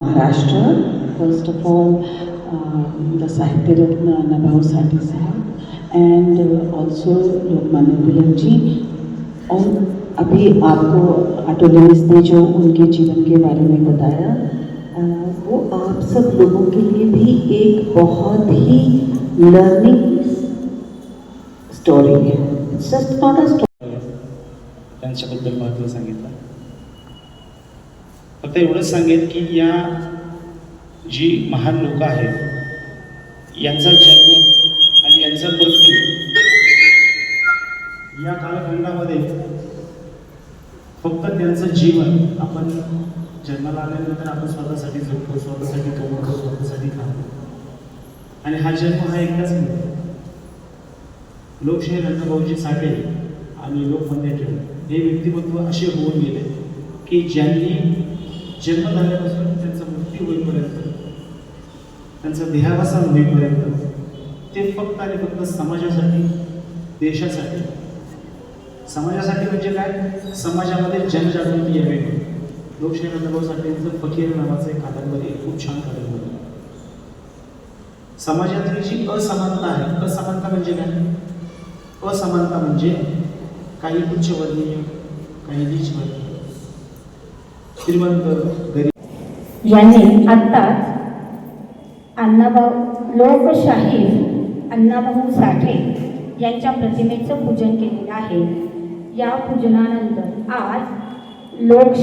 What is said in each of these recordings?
Maharashtra. First of all the Sahitya Ratna Ratna Annabahu Saheb uh, also Lokmanya Tilak जी और अभी आपको ऑटोनोमिस ने जो उनके जीवन के बारे में बताया वो आप सब लोगों के लिए भी एक बहुत ही लर्निंग स्टोरी है जस्ट नॉट अ स्टोरी फक्त एवढंच सांगेन की या जी महान लोक आहेत यांचा जन्म आणि यांचा मृत्यू या कालखंडामध्ये फक्त त्यांचं जीवन आपण जन्माला आल्यानंतर आपण स्वतःसाठी जगतो स्वतःसाठी कमवतो स्वतःसाठी खातो. आणि हा जन्म हा एकदाच मिळतो लोकशाही रत्नभाऊजी साठे आणि लोकमान्य टिळक हे व्यक्तिमत्व असे होऊन गेले की ज्यांनी जन्म झाल्यापासून त्यांचा मृत्यू होईपर्यंत त्यांचं देहावासा होईपर्यंत ते फक्त आणि फक्त समाजासाठी देशासाठी. समाजासाठी म्हणजे काय? समाजामध्ये जनजागृती यावी. लोकशाही रत्नभाऊ साठेंचं फकीर नावाचं एक कादंबरी खूप छान कादंबरी समाजातली जी असमानता आहे असमानता म्हणजे काय? असमानता म्हणजे काही उच्चवर्णीय काही नीचवर्णीय श्रीमंत गरीब यांनी आत्ताच अण्णाभाऊ लोकशाहीर अण्णाभाऊ साठे यांच्या प्रतिमेचं पूजन केलेलं आहे. या पूजनानंतर आज लोक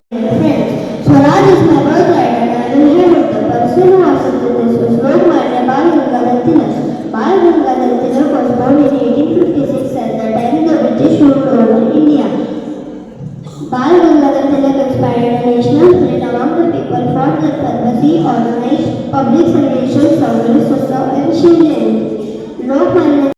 Swaraj विपरीत परिणाम होते परफॉर्म द सर्वसी ऑर्गनाइज पब्लिक सर्वेशन सर्व स्वस्त आणि शिवजयंती लोकमान्य